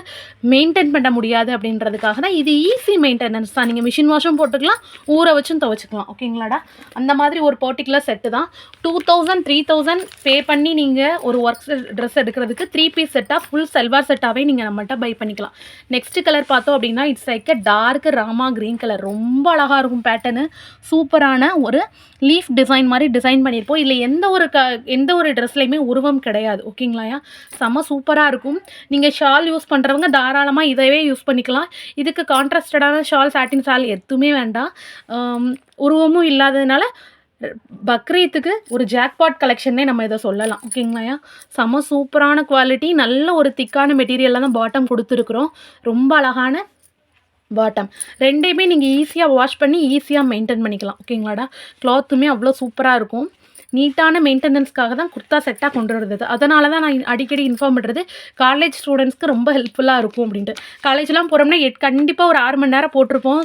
மெயின்டைன் பண்ண முடியாது அப்படின்றதுக்காக தான் இது ஈஸி மெயின்டெனன்ஸ் தான். நீங்கள் மிஷின் வாஷும் போட்டுக்கலாம் ஊற வச்சும் துவச்சிக்கலாம். ஓகேங்களாடா அந்த மாதிரி ஒரு பர்டிகுலர் செட்டு தான். Two thousand three thousand pay பண்ணி நீங்கள் ஒரு ஒர்க் ட்ரெஸ் எடுக்கிறதுக்கு த்ரீ பீஸ் செட்டாக ஃபுல் செல்வார் செட்டாகவே நீங்கள் நம்மகிட்ட பை பண்ணிக்கலாம். நெக்ஸ்ட் கலர் பார்த்தோம் அப்படின்னா it's like dark rama green colour ரொம்ப அழகாக இருக்கும் பேட்டர்னு சூப்பரான ஒரு லீஃப் டிசைன் மாதிரி டிசைன் பண்ணியிருப்போம். இல்லை எந்த ஒரு க எந்த ஒரு ட்ரெஸ்லையுமே உருவம் கிடையாது. ஓகேங்களாயா? செம்ம சூப்பராக இருக்கும். நீங்கள் ஷால் யூஸ் பண்ணுறவங்க தாராளமாக இதவே யூஸ் பண்ணிக்கலாம். இதுக்கு கான்ட்ராஸ்டடான ஷால் சாட்டின் ஷால் எதுவுமே வேண்டாம். உருவமும் இல்லாததுனால பக்ரீத்துக்கு ஒரு ஜாக்பாட் கலெக்ஷன்னே நம்ம இதை சொல்லலாம். ஓகேங்களாயா? செம சூப்பரான குவாலிட்டி நல்ல ஒரு திக்கான மெட்டீரியலில் தான் பாட்டம் கொடுத்துருக்குறோம். ரொம்ப அழகான பாட்டம் ரெண்டையுமே நீங்கள் ஈஸியாக வாஷ் பண்ணி ஈஸியாக மெயின்டைன் பண்ணிக்கலாம். ஓகேங்களாடா? கிளாத்துமே அவ்வளோ சூப்பராக இருக்கும். நீட்டான மெயின்டெனன்ஸ்க்காக தான் குர்த்தா செட்டாக கொண்டு வருது அதனால தான் நான் அடிக்கடி இன்ஃபார்ம் பண்ணுறது காலேஜ் ஸ்டூடெண்ட்ஸ்க்கு ரொம்ப ஹெல்ப்ஃபுல்லாக இருக்கும் அப்படின்ட்டு. காலேஜ்லாம் போகிறோம்னா எட் கண்டிப்பாக ஒரு ஆறு மணி நேரம் போட்டிருப்போம்.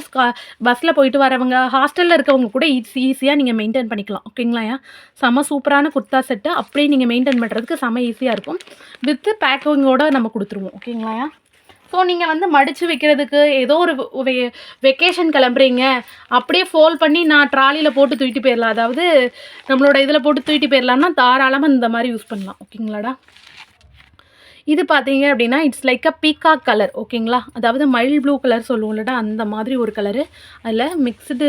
பஸ்ஸில் போயிட்டு வரவங்க ஹாஸ்டலில் இருக்கவங்க கூட ஈஸி ஈஸியாக நீங்கள் மெயின்டைன் பண்ணிக்கலாம். ஓகேங்களா செம சூப்பரான குர்த்தா செட்டு அப்படியே நீங்கள் மெயின்டைன் பண்ணுறதுக்கு செம ஈஸியாக இருக்கும். வித்து பேக்கிங்கோட நம்ம கொடுத்துருவோம். ஓகேங்களா ஸோ நீங்கள் வந்து மடித்து வைக்கிறதுக்கு ஏதோ ஒரு வெ வெக்கேஷன் கிளம்புறீங்க. அப்படியே ஃபோல் பண்ணி நான் ட்ராலியில் போட்டு தூக்கிட்டு போயிடலாம் அதாவது நம்மளோட இதில் போட்டு தூக்கிட்டு போயிடலாம்னா தாராளமாக இந்த மாதிரி யூஸ் பண்ணலாம். ஓகேங்களாடா இது பார்த்தீங்க அப்படின்னா it's like a peacock colour ஓகேங்களா? அதாவது மயில் ப்ளூ கலர் சொல்லுவோம்லடா அந்த மாதிரி ஒரு கலரு அதில் மிக்ஸ்டு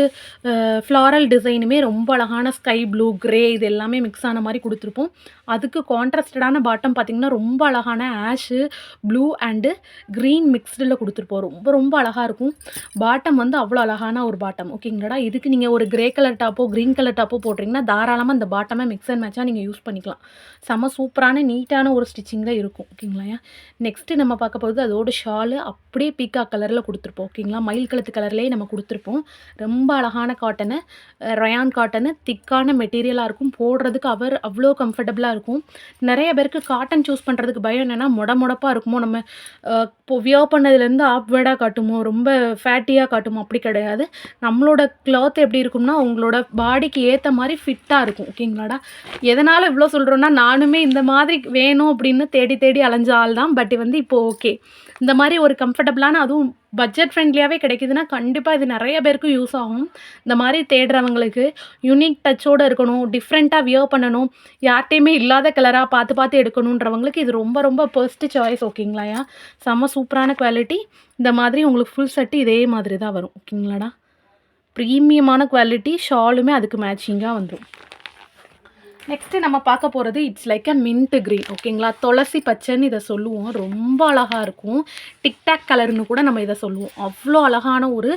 ஃப்ளாரல் டிசைனுமே ரொம்ப அழகான ஸ்கை ப்ளூ கிரே இது எல்லாமே மிக்ஸ் ஆன மாதிரி கொடுத்துருப்போம். அதுக்கு கான்ட்ராஸ்டடான பாட்டம் பார்த்தீங்கன்னா ரொம்ப அழகான ஆஷு ப்ளூ அண்டு க்ரீன் மிக்ஸ்டில் கொடுத்துருப்போம். ரொம்ப ரொம்ப அழகாக இருக்கும். பாட்டம் வந்து அவ்வளோ அழகான ஒரு பாட்டம் ஓகேங்களாடா இதுக்கு நீங்கள் ஒரு க்ரே கலர் டாப்போ க்ரீன் கலர் டாப்போ போட்டிங்கன்னா தாராளமாக அந்த பாட்டமே மிக்ஸ் அண்ட் மேட்சாக நீங்கள் யூஸ் பண்ணிக்கலாம். செம சூப்பரான நீட்டான ஒரு ஸ்டிச்சிங்கில் இருக்கும் ஓகேங்களா? நெக்ஸ்ட்டு நம்ம பார்க்க போகிறது அதோட ஷாலு அப்படியே பீக்கா கலரில் கொடுத்துருப்போம் ஓகேங்களா? மயில் கழுத்து கலர்லேயே நம்ம கொடுத்துருப்போம். ரொம்ப அழகான காட்டனு ரயான் காட்டனு திக்கான மெட்டீரியலாக இருக்கும். போடுறதுக்கு அவர் அவ்வளோ கம்ஃபர்டபுளாக இருக்கும். நிறைய பேருக்கு காட்டன் சூஸ் பண்ணுறதுக்கு பயம் என்னென்னா முடமுடப்பாக இருக்குமோ நம்ம இப்போ வியர் பண்ணதுலேருந்து ஆப்வேர்டாக காட்டுமோ ரொம்ப ஃபேட்டியாக காட்டுமோ அப்படி கிடையாது. நம்மளோட கிளாத் எப்படி இருக்கும்னா உங்களோட பாடிக்கு ஏற்ற மாதிரி ஃபிட்டாக இருக்கும் ஓகேங்களாடா? எதனால் இவ்வளோ சொல்கிறோன்னா நானுமே இந்த மாதிரி வேணும் அப்படின்னு தேடி தேடி அலைஞ்ச ஆள் தான் பட் வந்து இப்போ ஓகே இந்த மாதிரி ஒரு கம்ஃபர்டபுளான அதுவும் பட்ஜெட் ஃப்ரெண்ட்லியாகவே கிடைக்குதுன்னா கண்டிப்பாக இது நிறைய பேருக்கு யூஸ் ஆகும். இந்த மாதிரி தேடுறவங்களுக்கு யூனிக் டச்சோடு இருக்கணும் டிஃப்ரெண்ட்டாக வியர் பண்ணணும் யார்கிட்டையுமே இல்லாத கலராக பார்த்து பார்த்து எடுக்கணுன்றவங்களுக்கு இது ரொம்ப ரொம்ப பெஸ்ட்டு சாய்ஸ் ஓகேங்களாயா செம்ம சூப்பரான குவாலிட்டி இந்த மாதிரி உங்களுக்கு ஃபுல் செட்டு இதே மாதிரி தான் வரும் ஓகேங்களாடா ப்ரீமியமான குவாலிட்டி ஷாலுமே அதுக்கு மேட்சிங்காக வந்துடும் நெக்ஸ்ட்டு நம்ம பார்க்க போகிறது it's like a mint green ஓகேங்களா துளசி பச்சைன்னு இதை சொல்லுவோம். ரொம்ப அழகாக இருக்கும். டிக்டாக் கலர்னு கூட நம்ம இதை சொல்லுவோம். அவ்வளோ அழகான ஒரு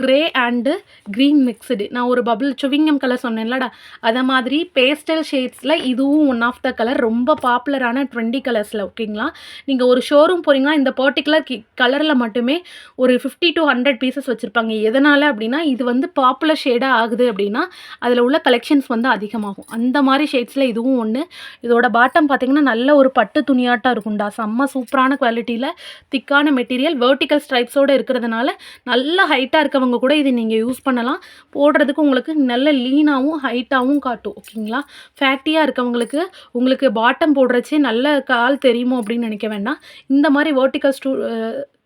க்ரே அண்டு க்ரீன் மிக்ஸ்டு நான் ஒரு பபிள் சுவிங்கம் கலர் சொன்னேன்லடா. அதை மாதிரி பேஸ்டல் ஷேட்ஸில் இதுவும் ஒன் ஆஃப் த கலர் ரொம்ப பாப்புலரான ட்ரெண்டி கலர்ஸில் ஓகேங்களா நீங்கள் ஒரு ஷோரூம் போகிறீங்கன்னா இந்த பர்டிகுலர் கி கலரில் மட்டுமே ஒரு ஃபிஃப்டி டு ஹண்ட்ரட் பீசஸ் வச்சுருப்பாங்க. எதனால் அப்படின்னா இது வந்து பாப்புலர் ஷேடாக ஆகுது அப்படின்னா அதில் உள்ள கலெக்ஷன்ஸ் வந்து அதிகமாகும். அந்த மாதிரி ஷேட்ஸில் இதுவும் ஒன்று இதோட பாட்டம் பார்த்தீங்கன்னா நல்ல ஒரு பட்டு துணியாட்டம் இருக்கும்டா. செம்ம சூப்பரான குவாலிட்டியில் திக்கான மெட்டீரியல் வெர்டிக்கல் ஸ்ட்ரைப்ஸோடு இருக்கிறதுனால நல்ல ஹைட்டாக இருக்கவங்க கூட இது நீங்கள் யூஸ் பண்ணலாம். போடுறதுக்கு உங்களுக்கு நல்ல லீனாகவும் ஹைட்டாகவும் காட்டும் ஓகேங்களா ஃபேட்டியாக இருக்கவங்களுக்கு உங்களுக்கு பாட்டம் போடுறச்சே நல்ல கால் தெரியுமோ அப்படின்னு நினைக்க வேண்டாம். இந்த மாதிரி வெர்டிக்கல் ஸ்டூ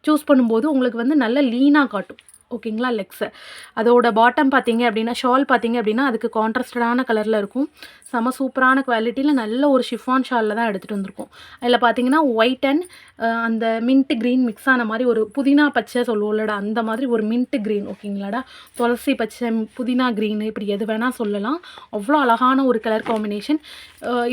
சூஸ் பண்ணும்போது உங்களுக்கு வந்து நல்ல லீனாக காட்டும். ஓகேங்களா லெக்ஸை அதோட பாட்டம் பார்த்தீங்க அப்படின்னா ஷால் பார்த்தீங்க அப்படின்னா அதுக்கு கான்ட்ராஸ்டடான கலரில் இருக்கும். செம சூப்பரான குவாலிட்டியில் நல்ல ஒரு ஷிஃபான் ஷாலில் தான் எடுத்துகிட்டு வந்திருக்கோம். அதில் பார்த்தீங்கன்னா ஒயிட் அண்ட் அந்த மின்ட் க்ரீன் மிக்ஸ் ஆன மாதிரி ஒரு புதினா பச்சை சொல்லுவோம்லடா அந்த மாதிரி ஒரு மின்ட் க்ரீன் ஓகேங்களாடா? துளசி பச்சை புதினா க்ரீன் இப்படி எது வேணால் சொல்லலாம். அவ்வளோ அழகான ஒரு கலர் காம்பினேஷன்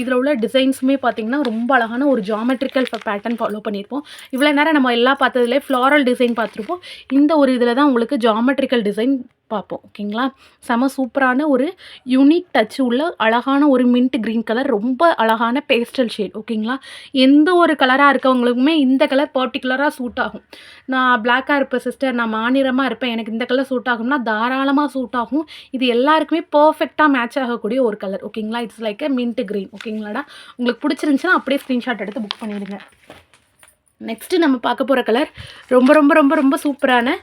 இதில் உள்ள டிசைன்ஸுமே பார்த்தீங்கன்னா ரொம்ப அழகான ஒரு ஜாமெட்ரிக்கல் பேட்டர்ன் ஃபாலோ பண்ணியிருப்போம். இவ்வளோ நேரம் நம்ம எல்லாம் பார்த்ததுலேயே ஃப்ளாரல் டிசைன் பார்த்துருப்போம். இந்த ஒரு இதில் தான் உங்களுக்கு ஜாமெட்ரிக்கல் டிசைன் பார்ப்போம் ஓகேங்களா செம சூப்பரான ஒரு யூனிக் டச் உள்ள அழகான ஒரு மின்ட் க்ரீன் கலர் ரொம்ப அழகான பேஸ்டல் ஷேட் ஓகேங்களா எந்த ஒரு கலராக இருக்கவங்களுக்குமே இந்த கலர் பர்டிகுலராக சூட் ஆகும். நான் பிளாக்காக இருப்பேன் சிஸ்டர் நான் மாநிறமாக இருப்பேன் எனக்கு இந்த கலர் சூட் ஆகும்னா தாராளமாக சூட் ஆகும். இது எல்லாருக்குமே பர்ஃபெக்டாக மேட்ச் ஆகக்கூடிய ஒரு கலர் ஓகேங்களா it's like a mint green ஓகேங்களாடா உங்களுக்கு பிடிச்சிருந்துச்சுன்னா அப்படியே ஸ்க்ரீன்ஷாட் எடுத்து புக் பண்ணிவிடுங்க நெக்ஸ்ட்டு நம்ம பார்க்க போகிற கலர் ரொம்ப ரொம்ப ரொம்ப ரொம்ப சூப்பரான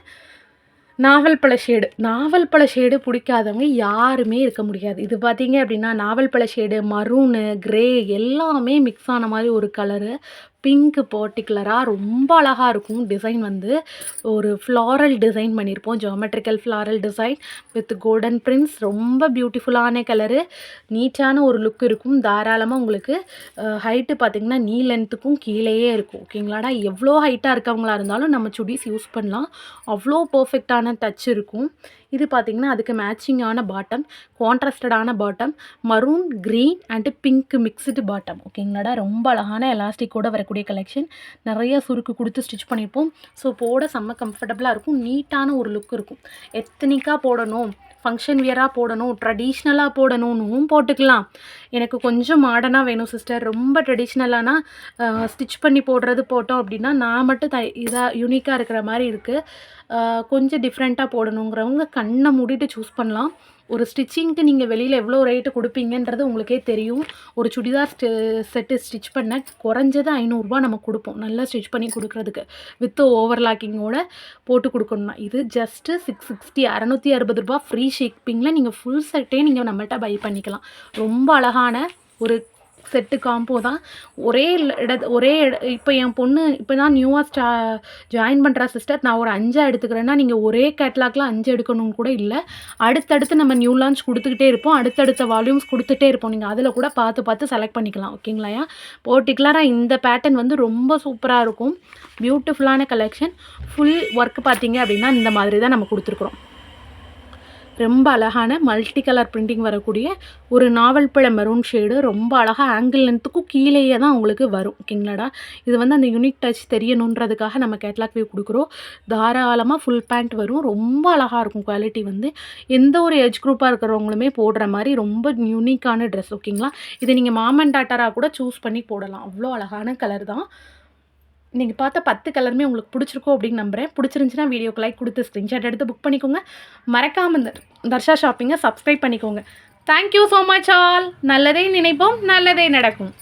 நாவல் பழ ஷேடு. நாவல் பழ ஷேடு பிடிக்காதவங்க யாருமே இருக்க முடியாது. இது பார்த்தீங்க அப்படின்னா நாவல் பழ ஷேடு மரூனு கிரே எல்லாமே மிக்ஸ் ஆன மாதிரி ஒரு கலரு பிங்க்கு பர்டிகுலராக ரொம்ப அழகாக இருக்கும் டிசைன் வந்து. ஒரு ஃப்ளாரல் டிசைன் பண்ணியிருப்போம் geometrical floral design with golden prints ரொம்ப பியூட்டிஃபுல்லான கலரு நீட்டான ஒரு லுக் இருக்கும். தாராளமாக உங்களுக்கு ஹைட்டு பார்த்திங்கன்னா நீ லென்த்துக்கும் கீழேயே இருக்கும். ஓகேங்களாடா எவ்வளோ ஹைட்டாக இருக்கவங்களா இருந்தாலும் நம்ம சுடிஸ் யூஸ் பண்ணலாம். அவ்வளோ பர்ஃபெக்டான டச் இருக்கும். இது பார்த்திங்கன்னா அதுக்கு மேட்சிங்கான bottom கான்ட்ராஸ்டடான bottom maroon green and pink mixed bottom ஓகேங்களாடா ரொம்ப அழகான எலாஸ்டிக்கோட வரக்கூடிய கலெக்ஷன் நிறைய சுருக்கு கொடுத்து ஸ்டிச் பண்ணியிருப்போம் ஸோ போட செம்ம கம்ஃபர்டபுளாக இருக்கும். நீட்டான ஒரு லுக் இருக்கும். எத்தனிக்காக போடணும்? ஃபங்க்ஷன் வியராக போடணும் ட்ரெடிஷ்னலாக போடணும்னும் போட்டுக்கலாம். எனக்கு கொஞ்சம் மாடர்னாக வேணும் சிஸ்டர் ரொம்ப ட்ரெடிஷ்னலானா ஸ்டிச் பண்ணி போடுறது போட்டோம் அப்படின்னா நான் மட்டும் த இதாக யூனிக்காக இருக்கிற மாதிரி இருக்குது கொஞ்சம் டிஃப்ரெண்ட்டாக போடணுங்கிறவங்க கண்ணை மூடிட்டு சூஸ் பண்ணலாம். ஒரு ஸ்டிச்சிங்க்கு நீங்கள் வெளியில் எவ்வளோ ரேட்டு கொடுப்பீங்கன்றது உங்களுக்கே தெரியும். ஒரு சுடிதார் ஸ்டி செட்டு ஸ்டிச் பண்ண குறைஞ்சது ஐநூறுரூவா நம்ம கொடுப்போம். நல்லா ஸ்டிச் பண்ணி கொடுக்குறதுக்கு. வித் ஓவர்லாக்கிங்கோட போட்டு கொடுக்கணும்னா. இது ஜஸ்ட்டு சிக்ஸ் சிக்ஸ்டி அறநூற்றி அறுபது ரூபா ஃப்ரீ ஷிப்பிங்கில் நீங்கள் ஃபுல் செட்டே நீங்கள் நம்மள்கிட்ட பை பண்ணிக்கலாம். ரொம்ப அழகான ஒரு செட்டு காம்போ தான். ஒரே இட ஒரே இட இப்போ என் பொண்ணு இப்போ தான் நியூவாக ஸ்டா ஜாயின் பண்ணுற சிஸ்டர் நான் ஒரு அஞ்சாக எடுத்துக்கிறேன்னா நீங்கள் ஒரே கேட்லாக்ல அஞ்சு எடுக்கணும்னு கூட இல்லை. அடுத்தடுத்து நம்ம நியூ லான்ச் கொடுத்துக்கிட்டே இருப்போம். அடுத்தடுத்த வால்யூம்ஸ் கொடுத்துட்டே இருப்போம். நீங்கள் அதில் கூட பார்த்து பார்த்து செலக்ட் பண்ணிக்கலாம். ஓகேங்களாயா பர்டிகுலராக இந்த பேட்டர்ன் வந்து ரொம்ப சூப்பராக இருக்கும். பியூட்டிஃபுல்லான கலெக்ஷன் ஃபுல் ஒர்க் பார்த்தீங்க அப்படின்னா இந்த மாதிரி தான் நம்ம கொடுத்துருக்குறோம். ரொம்ப அழகான மல்டி கலர் பிரிண்டிங் வரக்கூடிய ஒரு நாவல் பழ மெரூன் ஷேடு ரொம்ப அழகாக ஆங்கிள் லென்த்துக்கும் கீழேயே தான் உங்களுக்கு வரும். ஓகேங்களாடா இது வந்து அந்த யூனிக் டச் தெரியணுன்றதுக்காக நம்ம கேட்லாக் வியூ கொடுக்குறோம். தாராளமாக ஃபுல் பேண்ட் வரும். ரொம்ப அழகாக இருக்கும் குவாலிட்டி வந்து. எந்த ஒரு ஏஜ் குரூப்பாக இருக்கிறவங்களுமே போடுற மாதிரி ரொம்ப யூனிக்கான ட்ரெஸ் ஓகேங்களா இது நீங்கள் மாமன் டாட்டராக கூட சூஸ் பண்ணி போடலாம். அவ்வளோ அழகான கலர் தான். நீங்கள் பார்த்த பத்து கலருமே உங்களுக்கு பிடிச்சிருக்கும் அப்படின்னு நம்புகிறேன் பிடிச்சிருந்துச்சின்னா வீடியோக்கு லைக் கொடுத்து ஸ்க்ரீன்ஷாட் எடுத்து புக் பண்ணிக்கோங்க. மறக்காமல் இந்த தர்ஷா ஷாப்பிங்கை சப்ஸ்கிரைப் பண்ணிக்கோங்க. Thank you so much all நல்லதே நினைப்போம் நல்லதே நடக்கும்.